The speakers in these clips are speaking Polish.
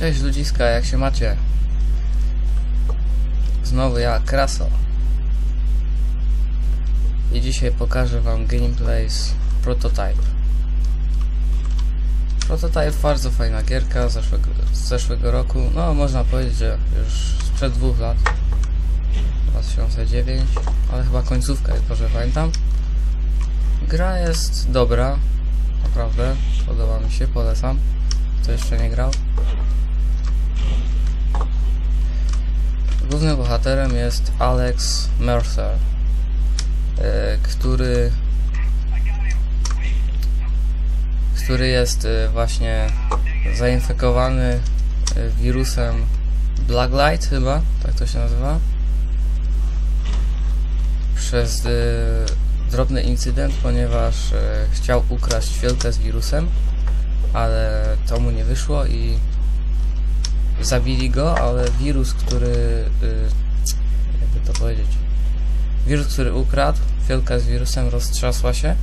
Cześć ludziska, jak się macie? Znowu ja, Kraso. I dzisiaj pokażę wam gameplay z Prototype. Prototype bardzo fajna gierka z zeszłego, z zeszłego roku. No można powiedzieć, że już sprzed dwóch lat. 2009, ale chyba końcówka, jak dobrze pamiętam. Gra jest dobra, naprawdę, podoba mi się, polecam. Kto jeszcze nie grał? Głównym bohaterem jest Alex Mercer, e, który który jest e, właśnie zainfekowany e, wirusem Blacklight chyba, tak to się nazywa przez drobny incydent, ponieważ chciał ukraść fiolkę z wirusem, ale to mu nie wyszło i zabili go, ale wirus, który y, jakby to powiedzieć wirus, który ukradł fiolkę z wirusem roztrzasła się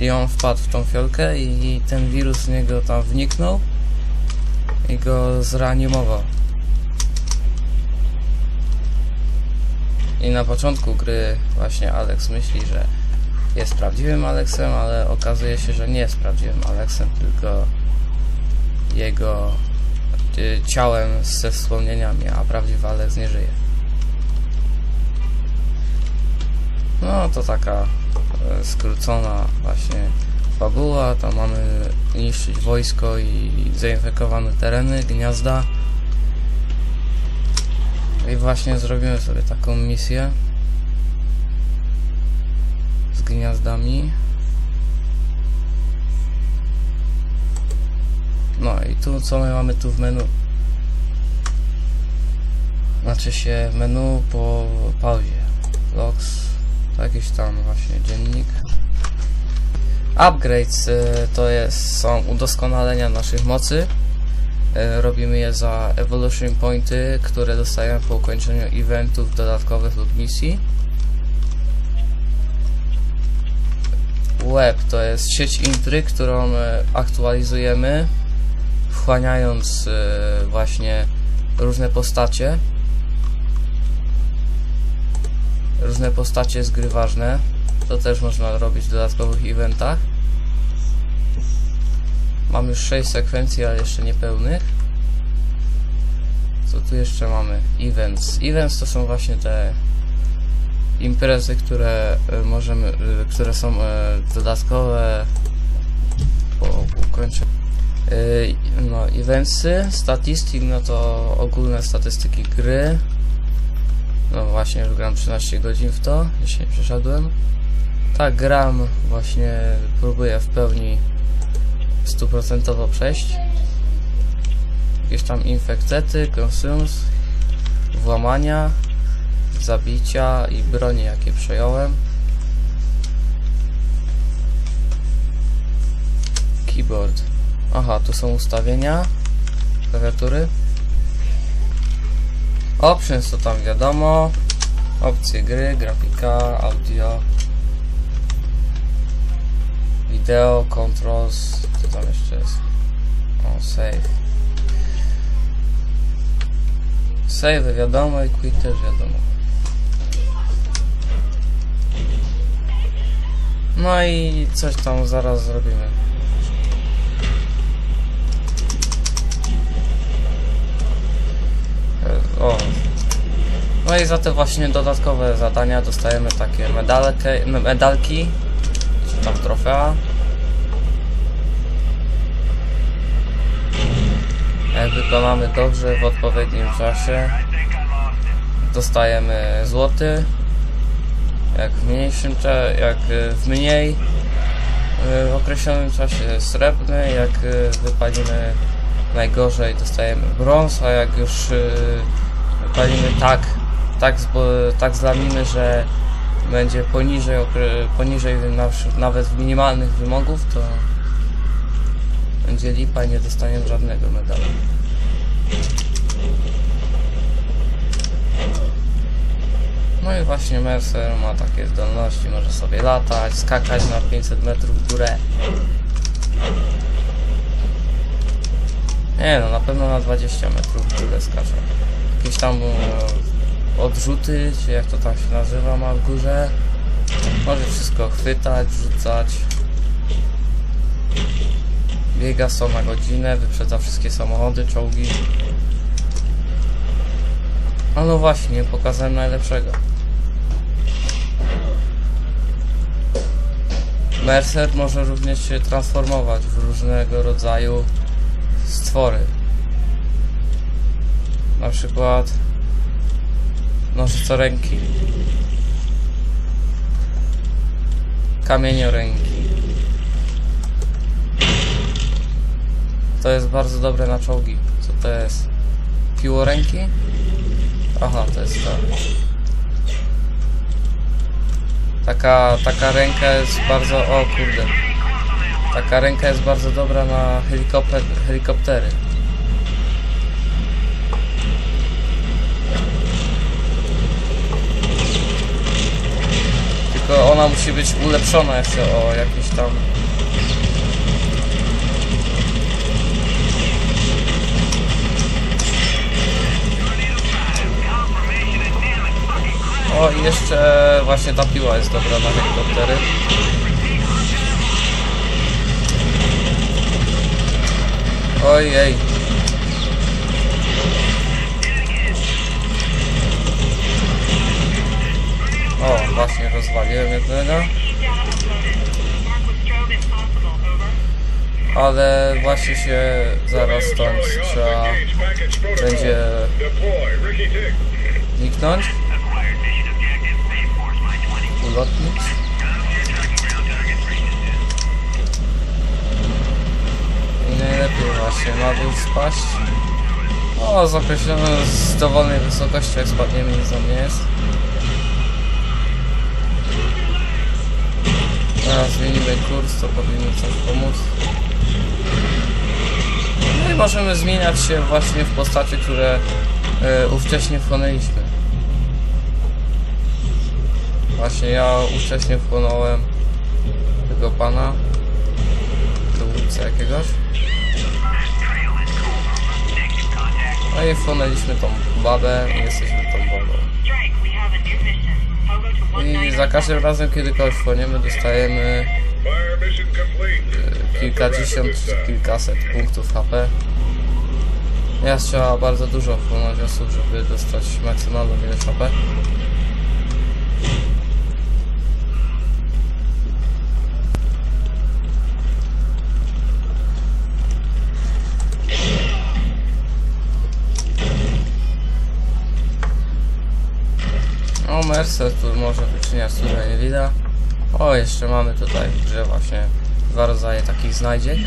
i on wpadł w tą fiolkę i ten wirus w niego tam wniknął i go zreanimował. I na początku gry właśnie Alex myśli, że jest prawdziwym Alexem, ale okazuje się, że nie jest prawdziwym Alexem, tylko jego ciałem ze wspomnieniami, a prawdziwy Alex nie żyje. No to taka e, skrócona właśnie fabuła, tam mamy niszczyć wojsko i zainfekowane tereny, gniazda. I właśnie zrobimy sobie taką misję z gniazdami. No i tu co my mamy tu w menu? Znaczy się menu po pauzie. Logs, jakiś tam właśnie dziennik. Upgrades y, to jest, są udoskonalenia naszych mocy. Y, Robimy je za Evolution Pointy, które dostajemy po ukończeniu eventów dodatkowych lub misji. Web to jest sieć intry, którą y, aktualizujemy wchłaniając y, właśnie różne postacie. Różne postacie z gry ważne. To też można robić w dodatkowych eventach. Mam już 6 sekwencji, ale jeszcze niepełnych. Co tu jeszcze mamy? Events. Events to są właśnie te imprezy, które y, możemy, y, które są dodatkowe eventsy, statistik, no to ogólne statystyki gry. No właśnie, już gram 13 godzin w to, jeszcze nie przeszedłem. Tak, gram, właśnie próbuję w pełni stuprocentowo przejść. Jakieś tam infektety, consumes, włamania, zabicia i broni jakie przejąłem. Keyboard. Aha, tu są ustawienia klawiatury. Options to tam wiadomo. Opcje gry, grafika, audio. Wideo, controls. Co tam jeszcze jest? O, save. Save wiadomo i quit też wiadomo. No i coś tam zaraz zrobimy. O. No i za te właśnie dodatkowe zadania dostajemy takie medalkę, me- medalki, czy tam trofea. Jak wykonamy dobrze w odpowiednim czasie, dostajemy złoty. Jak w mniejszym czasie, jak y, w mniej y, w określonym czasie srebrny, jak y, wypalimy najgorzej dostajemy brąz, a jak już yy, palimy tak, tak, tak zlamimy, że będzie poniżej, poniżej naw- nawet minimalnych wymogów, to będzie lipa i nie dostaniemy żadnego medalu. No i właśnie Mercer ma takie zdolności, może sobie latać, skakać na 500 metrów w górę. Nie no, na pewno na 20 metrów w górę skacze. Jakieś tam e, odrzuty, czy jak to tam się nazywa, ma w górze. Może wszystko chwytać, rzucać. Biega 100 na godzinę, wyprzedza wszystkie samochody, czołgi. A no właśnie, nie pokazałem najlepszego. Mercer może również się transformować w różnego rodzaju stwory. Na przykład nożycoręki, kamienioręki. To jest bardzo dobre na czołgi. Co to jest? Piłoręki? Aha, to jest to. Taka, taka ręka jest bardzo... O kurde. Taka ręka jest bardzo dobra na helikopter, helikoptery. Tylko ona musi być ulepszona jeszcze o jakieś tam... O i jeszcze właśnie ta piła jest dobra na helikoptery. Ojej. O, właśnie rozwaliłem jednego. Ale właśnie się zaraz stąd trzeba będzie zniknąć. Ulotnić. I najlepiej właśnie na dół spaść. O, z określoną, z dowolnej wysokości, jak spadniemy, nic nie jest. Teraz zmienimy kurs, to powinno coś pomóc. No i możemy zmieniać się właśnie w postacie, które e, ówcześnie wchłonęliśmy. Właśnie ja ówcześnie wchłonąłem tego pana, dowódcę jakiegoś. No i wchłonęliśmy tą babę i jesteśmy tą babą. I za każdym razem, kiedy kogoś wchłoniemy, dostajemy e, kilkadziesiąt kilkaset punktów HP. Teraz trzeba bardzo dużo wchłonąć osób, żeby dostać maksymalną ilość HP. Mercer tu może wyczyniać tutaj nie widać. O, jeszcze mamy tutaj w grze właśnie dwa rodzaje takich znajdziek.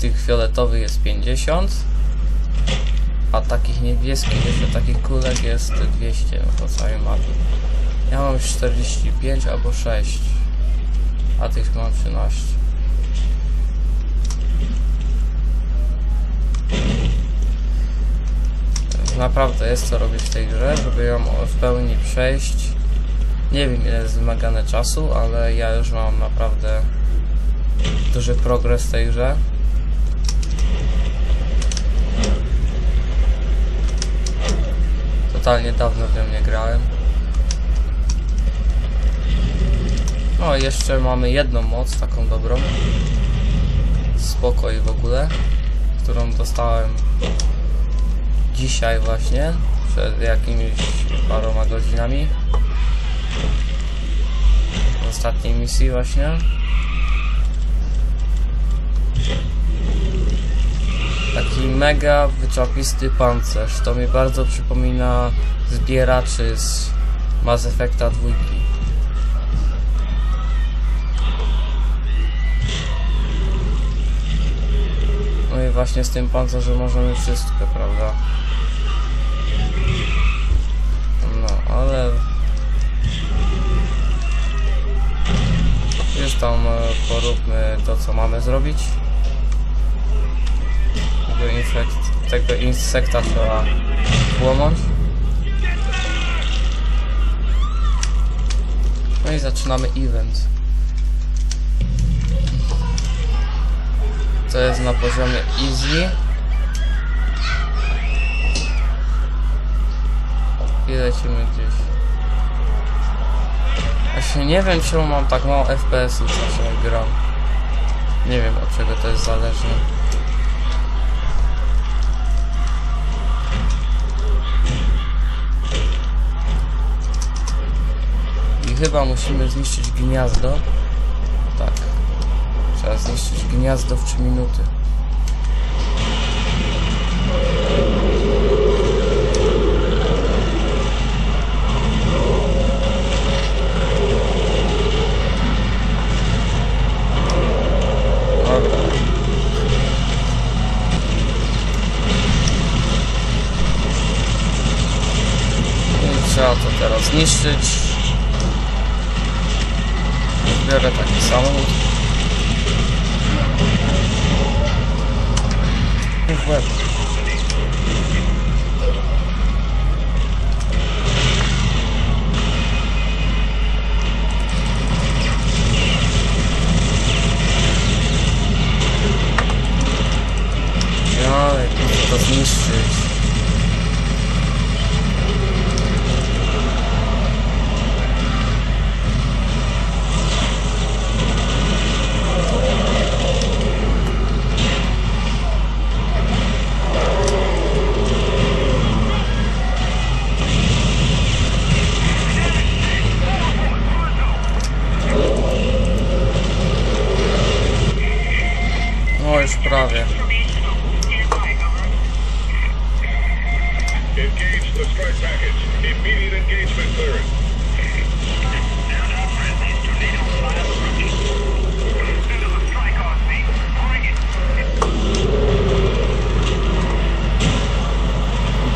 Tych fioletowych jest 50, a takich niebieskich, jeszcze takich kulek jest 200 no po całej mapie. Ja mam już 45 albo 6, a tych mam 13. Naprawdę jest co robić w tej grze, żeby ją w pełni przejść. Nie wiem ile jest wymagane czasu, ale ja już mam naprawdę duży progres w tej grze. Totalnie dawno w nią nie grałem. No i jeszcze mamy jedną moc, taką dobrą. Spokoj w ogóle, którą dostałem dzisiaj właśnie, przed jakimiś paroma godzinami. W ostatniej misji właśnie. Taki mega wyczapisty pancerz. To mi bardzo przypomina zbieraczy z Mass Effecta 2. No i właśnie z tym pancerzem możemy wszystko, prawda? Ale... Już tam e, poróbmy to, co mamy zrobić. Tego, infekt, tego insekta trzeba łomąć. No i zaczynamy event. co jest na poziomie easy. I lecimy gdzieś. Właśnie nie wiem czemu mam tak mało FPS-ów zawsze jak gram. Nie wiem od czego to jest zależne. I chyba musimy zniszczyć gniazdo. Tak. Trzeba zniszczyć gniazdo w 3 minuty. To teraz zniszczyć. Biorę taki samochód. I w łeb. Engage the strike package. Immediate engagement clearance.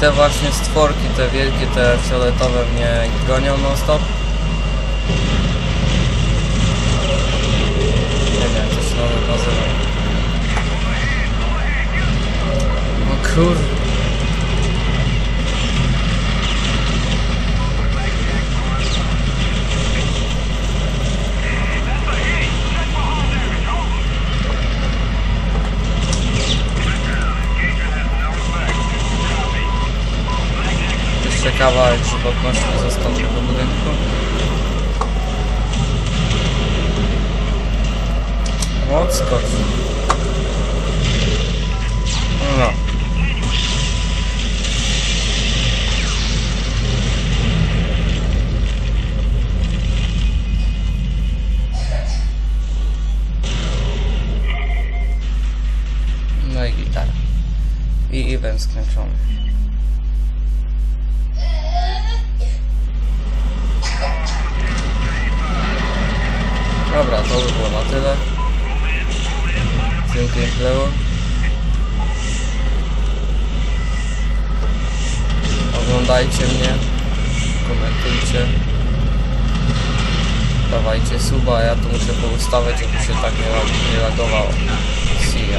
Te właśnie stworki, te wielkie, te fioletowe mnie gonią non stop. Nie wiem, to się nazywa. No kur... żywotności został tego budynku. Odskocz. No. No i gitara. I event skończony. W tym gameplayu. Oglądajcie mnie, komentujcie, dawajcie suba, ja tu muszę poustawiać, żeby się tak nie, lag- nie. See ya.